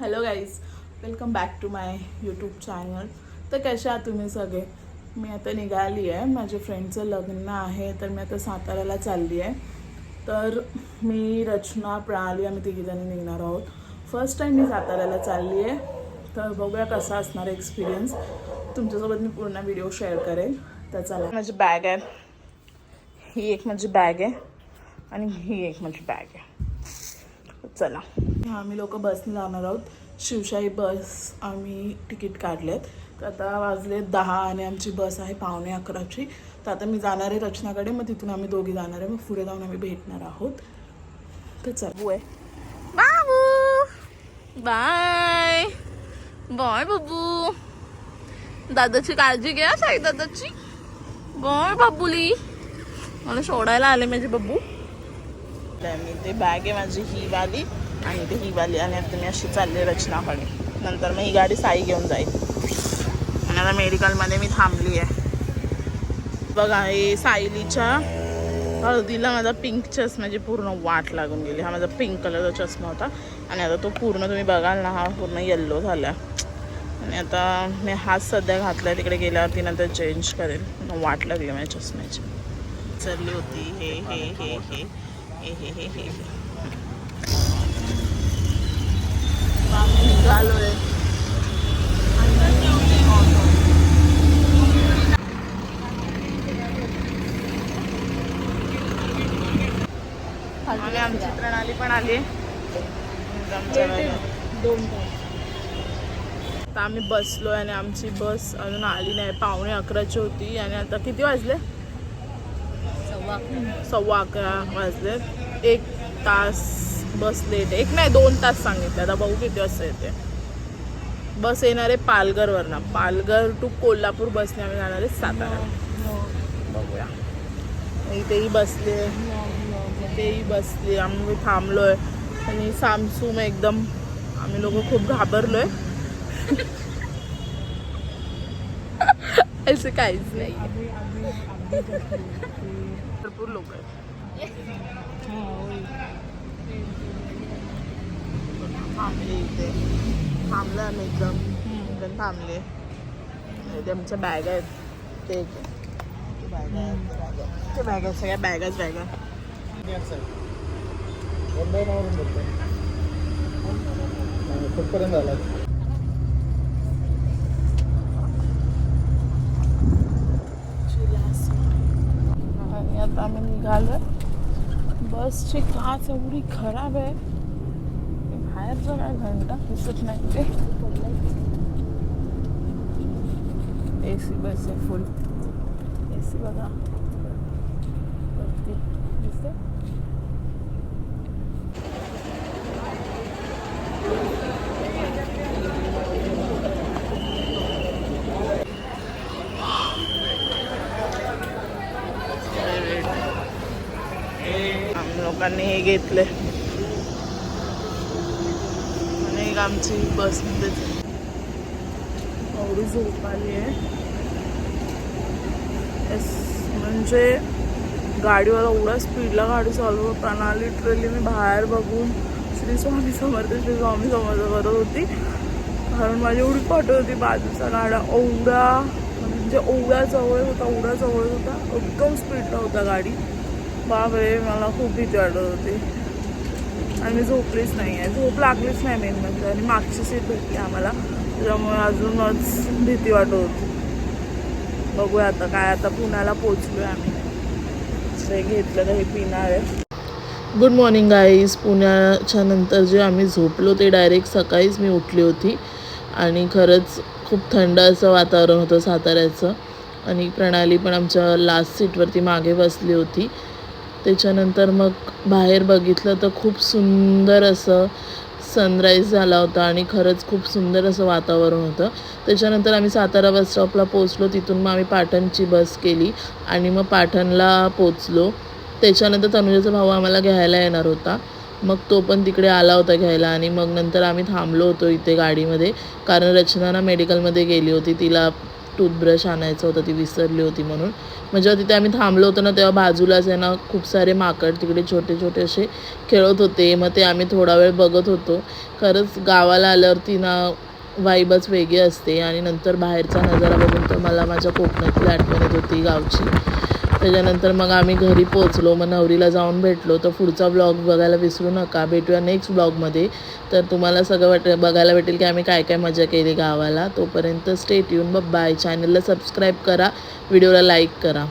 Hello guys welcome back to my YouTube channel तर कशा आहात तुम्ही सगळे? मी आता निघाली आहे. माझ्या फ्रेंडचं लग्न आहे तर मी आता साताऱ्याला चालली आहे. तर मी रचना प्रणाली आम्ही तिघीजणी निघणार आहोत. फर्स्ट टाईम मी साताऱ्याला चालली आहे. तर बघूया कसा असणार एक्सपिरियन्स तुमच्यासोबत मी पूर्ण व्हिडिओ शेअर करेन. तर चला. माझी बॅग आहे. ही एक माझी बॅग आहे. आणि ही एक माझी बॅग आहे. चला. आम्ही लोक बसने जाणार आहोत. शिवशाही बस आम्ही तिकीट काढलेत. तर आता वाजले दहा आणि आमची बस आहे पावणे अकराची. तर आता मी जाणार आहे रचनाकडे मग तिथून आम्ही दोघी जाणार आहे. मग पुढे जाऊन आम्ही भेटणार आहोत. तर चल. आहे. बाबू! बाय. बाय बाबू. दादाची काळजी घ्या साई दादाची. बाय बाबुली. मला सोडायला आले माझे घेतलं मी ते बॅग आहे माझी ही वाली आणि ते ही वाली. आणि आता मी अशी चालली रचनाकडे नंतर मग ही गाडी साई घेऊन जाईल. आणि आता मेडिकलमध्ये मी थांबली आहे. बघा हे सायलीच्या हळदीला माझा पिंक चष्मा म्हणजे पूर्ण वाट लागून गेली. हा माझा पिंक कलरचा चष्मा होता. आणि आता तो पूर्ण तुम्ही बघाल ना हा पूर्ण येल्लो झाला आणि आता मी हाच सध्या घातला तिकडे गेल्यावरती नंतर चेंज करेल. वाट लागली माझ्या चष्म्याची. चालली होती हे हे हे हे. निघालोय आमची प्रणाली पण आली दोन आता आम्ही बसलोय आणि आमची बस अजून आली नाही. पावणे अकराची होती आणि आता किती वाजले? सव्वा अकरा वाजले. एक तास बसले ते एक नाही दोन तास सांगितले. आता बघू किती वाजता येते. बस येणार आहे पालघरवरनं. पालघर टू कोल्हापूर बसने आम्ही जाणार आहे सातारा. बघूया. इथेही बसले. इथेही बसले. आम्ही थांबलोय. आणि सामसूम एकदम. आम्ही लोक खूप घाबरलोय. असं काहीच नाही. भरपूर लोक आहेत. थांबले इथे. थांबलं आम्ही एकदम. एकदम थांबले. इथे आमच्या बॅग आहेत. ते बॅग आहेत ते बॅग आहेत सगळ्या बॅगच बॅग आहेत. कुठपर्यंत झाला आणि आता आम्ही निघालोय. बसची काच एवढी खराब आहे. बाहेरचं काय घंटा दिसत नाही ते. ए सी बस आहे फुल ए सी बघा. लोकांनी हे घेतले आणि एक आमची बसमध्येच एवढी झोप आली आहे. एस म्हणजे गाडीवाला एवढ्या स्पीडला गाडी चालू होताना लिटरली मी बाहेर बघून श्री स्वामी समर्थ श्री स्वामी समर्थ करत होती. कारण माझी एवढी पाठवत होती बाजूचा गाडा. एवढा म्हणजे एवढा जवळ होता एवढा जवळ होता. एकदम स्पीडला होता गाडी. बापरे मला खूप भीती वाटत होती. आणि मी झोपलीच नाही आहे. झोप लागलीच नाही मेन म्हणजे. आणि मागची सीट भेटली आम्हाला. त्याच्यामुळे अजूनच भीती वाटत होती. बघूया आता काय आता पुण्याला पोचलोय आम्ही. हे घेतलं तर हे पिणार आहे. गुड मॉर्निंग गाईज पुण्याच्या नंतर जे आम्ही झोपलो ते डायरेक्ट सकाळीच मी उठली होती. आणि खरंच खूप थंड असं वातावरण होतं साताऱ्याचं. आणि प्रणाली पण आमच्या लास्ट सीटवरती मागे बसली होती. त्याच्यानंतर मग बाहेर बघितलं तर खूप सुंदर असं सनराईज झाला होता आणि खरंच खूप सुंदर असं वातावरण होतं. त्याच्यानंतर आम्ही सातारा बस स्टॉपला पोचलो तिथून मग आम्ही पाटणची बस केली आणि मग पाटणला पोचलो त्याच्यानंतर तनुजाचा भाऊ आम्हाला घ्यायला येणार होता. मग तो पण तिकडे आला होता घ्यायला आणि मग नंतर आम्ही थांबलो होतो इथे गाडीमध्ये. कारण रचना ना मेडिकलमध्ये गेली होती. तिला टूथब्रश आणायचं होतं ती विसरली होती म्हणून. मग जेव्हा तिथे आम्ही थांबलो होतो ना तेव्हा बाजूलाच आहे ना खूप सारे माकड तिकडे छोटे छोटे असे खेळत होते. मग ते आम्ही थोडा वेळ बघत होतो. खरंच गावाला आल्यावरती ना वाईबच वेगळी असते. आणि नंतर बाहेरचा नजारा बघून तर मला माझ्या कोकणातली आठवण येत होती गावची. त्याच्यानंतर मग आम्ही घरी पोचलो मग नवरीला जाऊन भेटलो. तर पुढचा ब्लॉग बघायला विसरू नका. भेटूया नेक्स्ट ब्लॉगमध्ये तर तुम्हाला सगळं वाट बघायला भेटेल की आम्ही काय काय मजा केली गावाला. तोपर्यंत स्टेट येऊन बाय चॅनलला सबस्क्राईब करा. व्हिडिओला लाईक करा.